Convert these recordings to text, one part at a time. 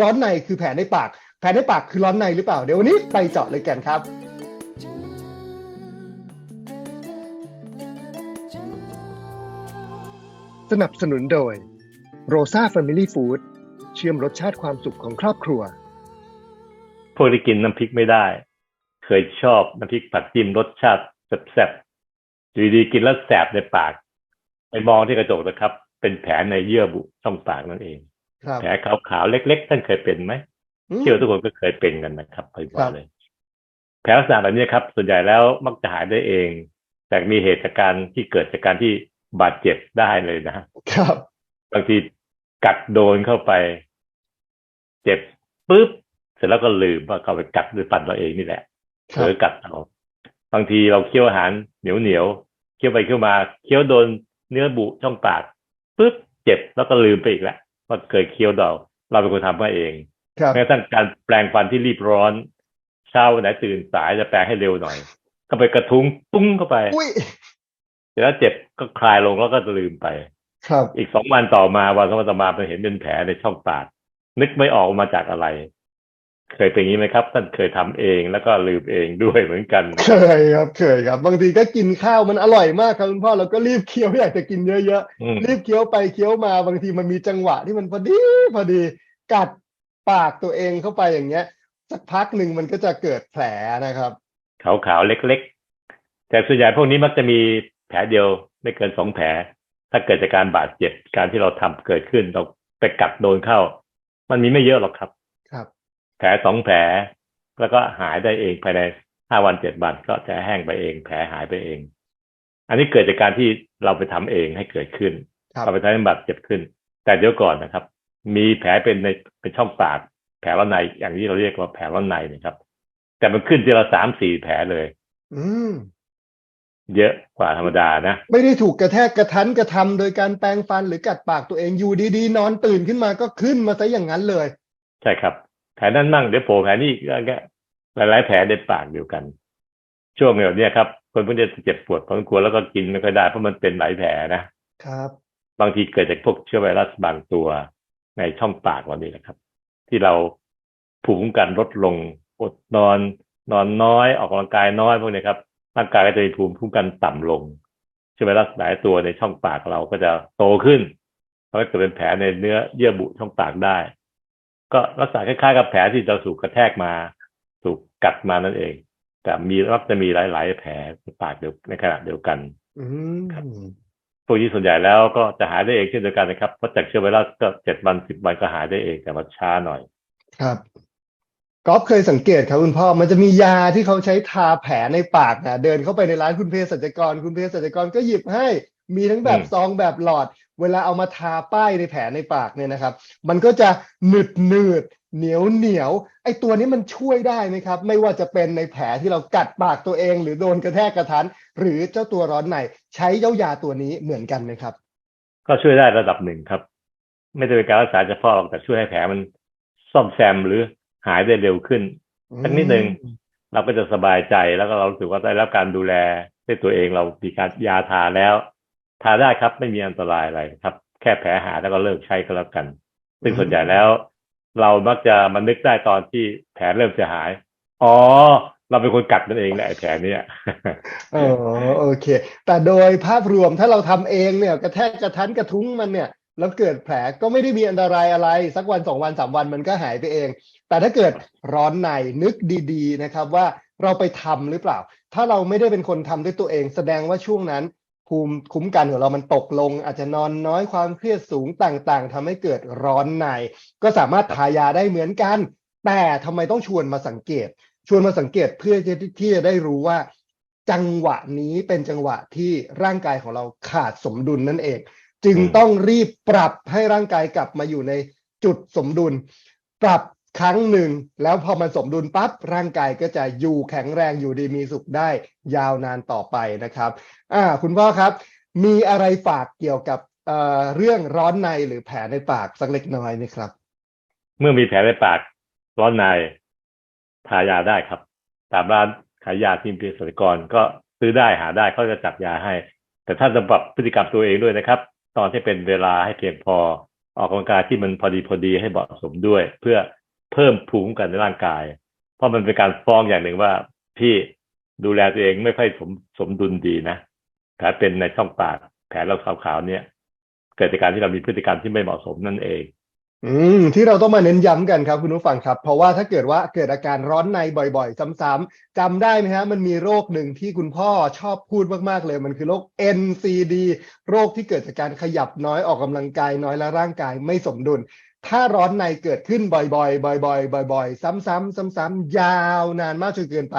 ร้อนในคือแผลในปาก แผลในปากคือร้อนในหรือเปล่า เดี๋ยววันนี้ไปเจาะเลยกันครับสนับสนุนโดย Rosa Family Food เชื่อมรสชาติความสุขของครอบครัว พวกที่กินน้ำพริกไม่ได้ เคยชอบน้ำพริกผัดจิ้มรสชาติแซ่บๆอยู่ดีๆกินแล้วแสบในปาก ไปมองที่กระจกนะครับ เป็นแผลในเยื่อบุช่องปากนั่นเองครับ แผลขาวๆเล็กๆท่านเคยเป็นไหมอืมเชื่อว่าทุกคนก็เคยเป็นกันนะครับเคยบอครักบเลย แผลลักษณะแบบนี้ครับ ส่วนใหญ่แล้วมักจะหายได้เอง แต่มีเหตุจากการที่เกิดจากการที่บาดเจ็บได้เลยนะครับ บางทีกัดโดนเข้าไป เจ็บปุ๊บเสร็จแล้วก็ลืมว่าเขาไปกัดด้วยฟันเราเองนี่แหละคเผรัลบอกัดเอาบางทีเราเคี้ยวอาหารเหนียวเหนียวๆเคี้ยวไปเคี้ยวมา เคี้ยวโดนเนื้อบุช่องปากปุ๊บเจ็บแล้วก็ลืมไปอีกแล้ว ว่าเคยเคี้ยวเราเราเป็นคนทำมาเองครับแม้กระทั่งการแปลงฟันที่รีบร้อน เช้าวันไหนตื่นสายจะแปลงให้เร็วหน่อย ก็ไปกระทุ้งปุ้งเข้าไปอุ้ยเสร็จแล้วเจ็บก็คลายลงแล้วก็ลืมไป ครับ อีกสองวันต่อมาวันสองวันต่อมาไปเห็นเป็นแผลในช่องปากนึกไม่ออกมาจากอะไร เคยเป็นอย่างนี้ไหมครับ ท่านเคยทำเองแล้วก็ลืมเองด้วยเหมือนกัน เคยครับเคยครับ บางทีก็กินข้าวมันอร่อยมากครับคุณพ่อเราก็รีบเคี้ยวอยากจะกินเยอะอืมๆรีบเคี้ยวไปเคี้ยวมาบางทีมันมีจังหวะที่มันพอดีพอดีกัดปากตัวเองเข้าไปอย่างเงี้ย สักพักหนึ่งมันก็จะเกิดแผลนะครับขาวๆเล็กๆ แต่ส่วนใหญ่พวกนี้มักจะมีแผลเดียวไม่เกินสองแผล ถ้าเกิดจากการบาดเจ็บการที่เราทำเกิดขึ้นเราไปกัดโดนเข้า มันมีไม่เยอะหรอกครับครับ แผลสองแผล แล้วก็หายได้เองภายในห้าวันเจ็ดวันก็จะแห้งไปเอง แผลหายไปเอง อันนี้เกิดจากการที่เราไปทำเองให้เกิดขึ้นครับเราไปทำให้บาดเจ็บขึ้น แต่เดี๋ยวก่อนนะครับ มีแผลเป็นในเป็นช่องปากแผลว่าในอย่างที่เราเรียกว่าแผลว่าในนะครับ แต่มันขึ้นทีละสามสี่แผลเลย อืมเยอะกว่าธรรมดานะ ไม่ได้ถูกกระแทกกระทันกระทำโดยการแปรงฟันหรือกัดปากตัวเองอยู่ดีๆ นอนตื่นขึ้นมาก็ขึ้นมาซะอย่างนั้นเลย ใช่ครับ แผลนั้นมั่งเดี๋ยวโผล่แผลนี้อีกแล้วก็หลายๆแผลในปากเดียวกัน ช่วงแบบเนี้ยครับคนพวกนี้จะเจ็บปวดพอสมควรแล้วก็กินไม่ค่อยได้เพราะมันเป็นหลายแผลนะครับ บางทีเกิดจากพวกเชื้อไวรัสบางตัวในช่องปากเรานี่แหละครับ ที่เราภูมิคุ้มกันลดลงอดนอน นอนน้อยออกกำลังกายน้อยพวกนี้ครับร่างกายก็จะมีภูมิคุ้มกันต่ำลงเชื้อไวรัสหลายตัวในช่องปากเราก็จะโตขึ้นทำให้เกิดเป็นแผลในเนื้อเยื่อบุช่องปากได้ ก็ลักษณะคล้ายๆกับแผลที่เราถูกกระแทกมา ถูกกัดมานั่นเอง แต่มีมักจะมีหลาย ๆ แผลในปากเดียวในขณะเดียวกันอืครับมพวกนี้ส่วนใหญ่แล้วก็จะหายได้เองเช่นเดียวกันนะครับเพราะจากเชื้อไวรัสก็เจ็ดวันสิบวันก็หายได้เองแต่ว่าช้าหน่อย ครับก๊อฟเคยสังเกตครับคุณพ่อ มันจะมียาที่เขาใช้ทาแผลในปากนะเดินเข้าไปในร้านคุณเภสัชกร คุณเภสัชกรก็หยิบให้ มีทั้งแบบอืมซองแบบหลอด เวลาเอามาทาป้ายในแผลในปากเนี่ยนะครับ มันก็จะหนืดหนืดเหนียวเหนียวไอตัวนี้มันช่วยได้ไหมครับ ไม่ว่าจะเป็นในแผลที่เรากัดปากตัวเอง หรือโดนกระแทกกระทัน หรือเจ้าตัวร้อนในใช้เจ้ายาตัวนี้เหมือนกันไหมครับ ก็ช่วยได้ระดับหนึ่งครับ ไม่ได้เป็นการรักษาเฉพาะหรอกแต่ช่วยให้แผลมันซ่อมแซมหรือหายได้เร็วขึ้นสักนิดหนึ่งเราก็จะสบายใจแล้วก็เรารู้สึกว่าได้รับการดูแลด้วยตัวเองเรามีการยาทาแล้ว ทาได้ครับไม่มีอันตรายอะไรครับ แค่แผลหายแล้วก็เลิกใช้ก็แล้วกัน ซึ่งส่วนใหญ่แล้ว เรามักจะมานึกได้ตอนที่แผลเริ่มจะหาย อ๋อ เราเป็นคนกัดมันเองแหละไอ้แผลเนี้ยอ๋อโอเค แต่โดยภาพรวมถ้าเราทำเองเนี่ย กระแทกกระทันกระทุ้งมันเนี่ยแล้วเกิดแผลก็ไม่ได้มีอันตรายอะไร สักวันสองวันสามวันมันก็หายไปเอง แต่ถ้าเกิดร้อนในนึกดีๆนะครับว่าเราไปทำหรือเปล่า ถ้าเราไม่ได้เป็นคนทำด้วยตัวเอง แสดงว่าช่วงนั้น ภูมิคุ้มกันของเรามันตกลง อาจจะนอนน้อยความเครียดสูงต่างๆทำให้เกิดร้อนใน ก็สามารถทายาได้เหมือนกัน แต่ทำไมต้องชวนมาสังเกต ชวนมาสังเกตเพื่อที่ทจะได้รู้ว่า จังหวะนี้เป็นจังหวะที่ร่างกายของเราขาดสมดุลนั่นเอง จึงต้องรีบปรับให้ร่างกายกลับมาอยู่ในจุดสมดุล ปรับ ครั้งหนึ่ง แล้วพอมันสมดุลปั๊บร่างกายก็จะอยู่แข็งแรงอยู่ดีมีสุขได้ยาวนานต่อไปนะครับอ่าคุณพ่อครับ มีอะไรฝากเกี่ยวกับเอ่อเรื่องร้อนในหรือแผลในปากสักเล็กน้อยไหมครับ เมื่อมีแผลในปากร้อนในทายาได้ครับ ตามร้านขายยาที่มีเภสัชกรก็ซื้อได้หาได้เขาจะจัดยาให้ แต่ท่านต้องปรับพฤติกรรมตัวเองด้วยนะครับ ตอนที่เป็นเวลาให้เพียงพอออกกำลังกายที่มันพอดีพอดีให้เหมาะสมด้วย เพื่อ เพิ่มภูมิคุ้มกันในร่างกาย เพราะมันเป็นการฟ้องอย่างหนึ่งว่า พี่ดูแลตัวเองไม่ค่อยสมสมดุลดีนะแผลเป็นในช่องปากแผลเราขาวๆเนี่ย เกิดจากการที่เรามีพฤติกรรมที่ไม่เหมาะสมนั่นเอง อืมที่เราต้องมาเน้นย้ำกันครับคุณผู้ฟังครับ เพราะว่าถ้าเกิดว่าเกิดอาการร้อนในบ่อย ๆ ซ้ำๆจำได้ไหมฮะ มันมีโรคหนึ่งที่คุณพ่อชอบพูดมากๆเลย มันคือโรค NCD โรคที่เกิดจากการขยับน้อยออกกำลังกายน้อยและร่างกายไม่สมดุล ถ้าร้อนในเกิดขึ้นบ่อยๆ บ่อยๆ บ่อยๆ ซ้ำๆ ซ้ำๆ ยาวนานมากจนเกินไป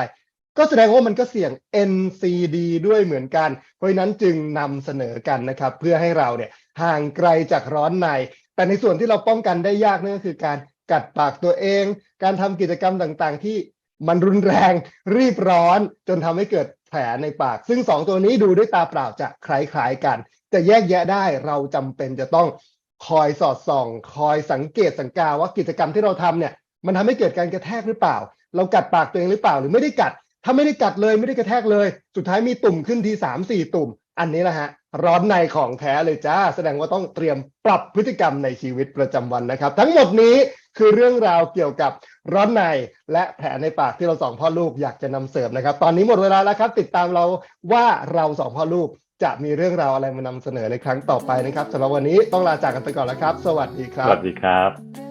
ก็แสดงว่ามันก็เสี่ยง NCD ด้วยเหมือนกัน เพราะนั้นจึงนำเสนอกันนะครับ เพื่อให้เราเนี่ยห่างไกลจากร้อนใน แต่ในส่วนที่เราป้องกันได้ยากนั่นก็คือการกัดปากตัวเอง การทำกิจกรรมต่างๆ ที่มันรุนแรง รีบร้อนจนทำให้เกิดแผลในปาก ซึ่งสองตัวนี้ดูด้วยตาเปล่าจะคล้ายๆกันแต่แยกแยะได้เราจำเป็นจะต้อง คอยสอดส่อง คอยสังเกตสังกาว่ากิจกรรมที่เราทำเนี่ย มันทำให้เกิดการกระแทกหรือเปล่า เรากัดปากตัวเองหรือเปล่าหรือไม่ได้กัด ถ้าไม่ได้กัดเลยไม่ได้กระแทกเลย สุดท้ายมีตุ่มขึ้นทีสามสี่ตุ่ม อันนี้แหละฮะร้อนในของแท้เลยจ้า แสดงว่าต้องเตรียมปรับพฤติกรรมในชีวิตประจำวันนะครับ ทั้งหมดนี้คือเรื่องราวเกี่ยวกับร้อนในและแผลในปากที่เราสองพ่อลูกอยากจะนำเสริมนะครับ ตอนนี้หมดเวลาแล้วครับ ติดตามเราว่าเราสองพ่อลูก จะมีเรื่องราวอะไรมานำเสนอในครั้งต่อไปนะครับสำหรับวันนี้ต้องลาจากกันไปก่อนแล้วครับ สวัสดีครัสวัสดีครับ